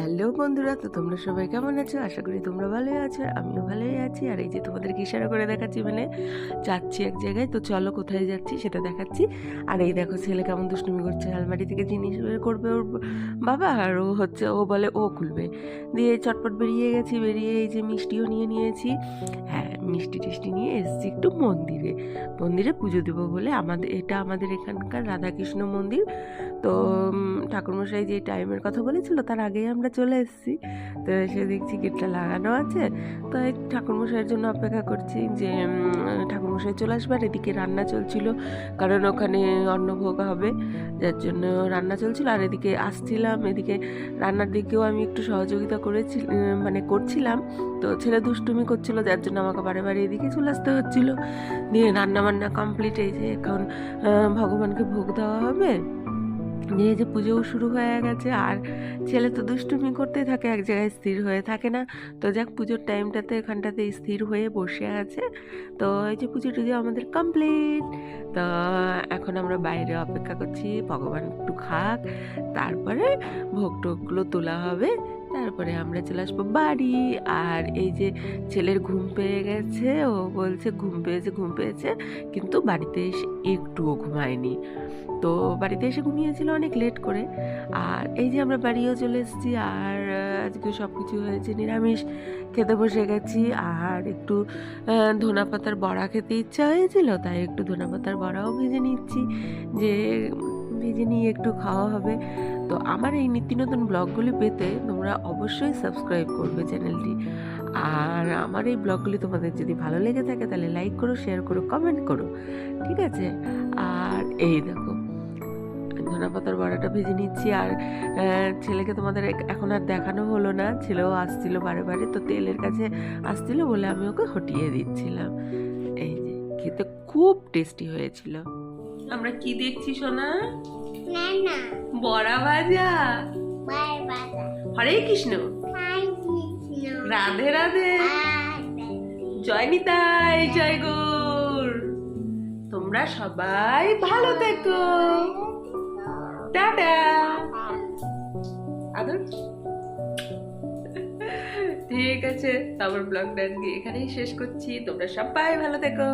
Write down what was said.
Hello বন্ধুরা, তো তোমরা সবাই কেমন আছো? আশা করি তোমরা ভালোই আছো, আমিও ভালোই আছি। আর এই যে তোমাদেরকে ইশারা করে দেখাচ্ছি মানে যাচ্ছি এক জায়গায়, তো চলো কোথায় যাচ্ছি সেটা দেখাচ্ছি। আর এই দেখো, ছেলে কেমন দুষ্টুমি করছে, আলমারি থেকে জিনিস করবে ওর বাবা, আর ও হচ্ছে, ও বলে ও খুলবে। দিয়ে চটপট বেরিয়ে গেছি, বেরিয়ে এই যে মিষ্টিও নিয়ে নিয়েছি। হ্যাঁ মিষ্টি টিষ্টি নিয়ে এসেছি একটু মন্দিরে। মন্দিরে পুজো দেবো বলে আমাদের, এটা আমাদের এখানকার রাধাকৃষ্ণ মন্দির। তো ঠাকুরমশাই যে টাইমের কথা বলেছিল, তার আগেই আমরা চলে এসেছি। তো এসে দেখছি গেটটা লাগানো আছে। তো এই ঠাকুরমশাইয়ের জন্য অপেক্ষা করছি যে ঠাকুরমশাই চলে আসবার এদিকে রান্না চলছিল, কারণ ওখানে অন্নভোগ হবে, যার জন্য রান্না চলছিল। আর এদিকে আসছিলাম, এদিকে রান্নার দিকেও আমি একটু সহযোগিতা করেছি মানে করছিলাম। তো ছেলে দুষ্টুমি করছিল, যার জন্য আমাকে বারে বারে এদিকে চলে আসতে হচ্ছিল। দিয়ে রান্না বান্না কমপ্লিট এই যে, এখন ভগবানকে ভোগ দেওয়া হবে। নিয়ে যে পুজোও শুরু হয়ে গেছে, আর ছেলে তো দুষ্টুমি করতেই থাকে, এক জায়গায় স্থির হয়ে থাকে না। তো যাক, পুজোর টাইমটাতে এখানটাতে স্থির হয়ে বসে আছে। তো এই যে পুজো টুজো আমাদের কমপ্লিট তো এখন আমরা বাইরে অপেক্ষা করছি, ভগবান একটু খাক, তারপরে ভোগ টোগগুলো তোলা হবে। তারপরে আমরা চলে আসব বাড়ি। আর এই যে ছেলের ঘুম পেয়ে গেছে, ও বলছে ঘুম পেয়েছে ঘুম পেয়েছে, কিন্তু বাড়িতে এসে একটুও ঘুমায়নি। তো বাড়িতে এসে ঘুমিয়েছিল অনেক লেট করে। আর এই যে আমরা বাড়িও চলে এসেছি, আর আজকে সব কিছু হয়েছে, নিরামিষ। খেতে বসে গেছি, আর একটু ধনা পাতার বড়া খেতে ইচ্ছা হয়েছিল, তাই একটু ধনা পাতার বড়াও ভেজে নিচ্ছি। যে ভেজে নিয়ে একটু খাওয়া হবে, তো আমার এই নিত্য নতুন ব্লগগুলি পেতে তোমরা অবশ্যই সাবস্ক্রাইব করবে চ্যানেলটি। আর আমার এই ব্লগগুলি তোমাদের যদি ভালো লেগে থাকে তাহলে লাইক করো, শেয়ার করো, কমেন্ট করো, ঠিক আছে? আর এই দেখো, ধনা পাতার বড়াটা ভেজে নিচ্ছি। আর ছেলেকে তোমাদের এখন আর দেখানো হলো না, ছেলেও আসছিল বারে বারে, তো তেলের কাছে আসছিল বলে আমি ওকে হটিয়ে দিচ্ছিলাম। এই যে, খেতে খুব টেস্টি হয়েছিল। আমরা কি দেখছি সোনা? না বড়া ভাজা হরে কৃষ্ণ। রাধে রাধে। জয় নিতাই জয় গৌর তোমরা সবাই ভালো থেকো। টাটা। আদর। ঠিক আছে তারপর ব্লগটা আজকে এখানেই শেষ করছি। তোমরা সবাই ভালো থেকো।